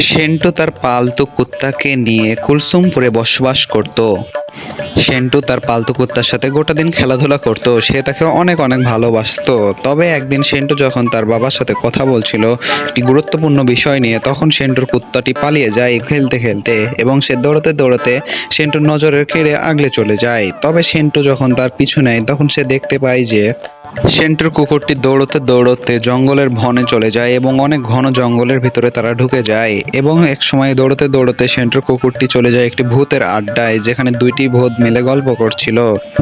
সেন্টু তার পালতু কুত্তাকে নিয়ে কুলসুমপুরে বসবাস করত। সেন্টু তার পালতু কুত্তার সাথে গোটা দিন খেলাধুলা করত। সে তাকে অনেক অনেক ভালোবাসতো। তবে একদিন সেন্টু যখন তার বাবার সাথে কথা বলছিল একটি গুরুত্বপূর্ণ বিষয় নিয়ে, তখন সেন্টুর কুত্তাটি পালিয়ে যায় খেলতে খেলতে এবং সে দৌড়াতে দৌড়াতে সেন্টুর নজরের কেড়ে আগলে চলে যায়। তবে সেন্টু যখন তার পিছু নেয়, তখন সে দেখতে পায় যে সেন্টুর কুকুরটি দৌড়তে দৌড়তে জঙ্গলের ভনে চলে যায় এবং অনেক ঘন জঙ্গলের ভিতরে তারা ঢুকে যায়। এবং এক সময় দৌড়তে দৌড়তে সেন্টুর কুকুরটি চলে যায় একটি ভূতের আড্ডায়, যেখানে দুইটি ভূত মিলে গল্প করছিল।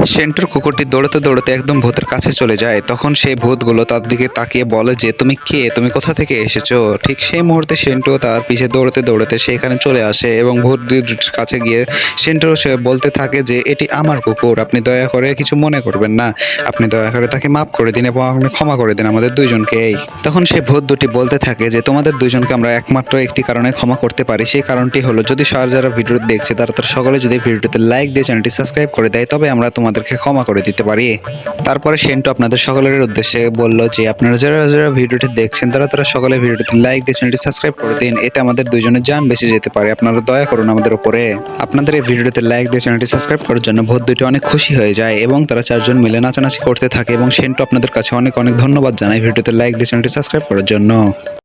সেন্টুর কুকুরটি দৌড়তে দৌড়তে একদম ভূতের কাছে চলে যায়। তখন সেই ভূতগুলো তার দিকে তাকিয়ে বলে যে, তুমি কে? তুমি কোথা থেকে এসেছ? ঠিক সেই মুহূর্তে সেন্টু তার পিছে দৌড়তে দৌড়তে সেখানে চলে আসে এবং ভূত দুটির কাছে গিয়ে সেন্টু সে বলতে থাকে যে, এটি আমার কুকুর, আপনি দয়া করে কিছু মনে করবেন না। আপনি দয়া করে তাকে মাফ করে দিন এবং ক্ষমা করে দিন আমাদের দুইজনকেই তখন সে ভূত দুটি বলতে থাকে যে, তোমাদের দুইজনকে আমরা একমাত্র একটি কারণে ক্ষমা করতে পারি। সেই কারণটি হলো, যদি সার যারা ভিডিও দেখছে, তারা তারা সকলে যদি ভিডিওতে লাইক দিয়ে চ্যানেলটি সাবস্ক্রাইব করে দেয়, তবে আমরা তোমাদেরকে ক্ষমা করে দিতে পারি। তারপরে সেন্টু আপনাদের সকলের উদ্দেশ্যে বলল যে, আপনারা যারা যারা ভিডিওটি দেখছেন, তারা তারা সকলে ভিডিওতে লাইক দিয়ে চ্যানেলটি সাবস্ক্রাইব করে দিন। এতে আমাদের দুইজনের জান বেঁচে যেতে পারে। আপনারা দয়া করুন আমাদের উপরে। আপনাদের এই ভিডিওতে লাইক দিয়ে চ্যানেলটি সাবস্ক্রাইব করার জন্য ভূত দুটি অনেক খুশি হয়ে যায় এবং তারা চারজন মিলে নাচানাচি করতে থাকে এবং সেন্টু আপনাদের কাছে অনেক অনেক ধন্যবাদ জানাই। ভিডিওতে লাইক দিয়ে চ্যানেলটি সাবস্ক্রাইব করার জন্য।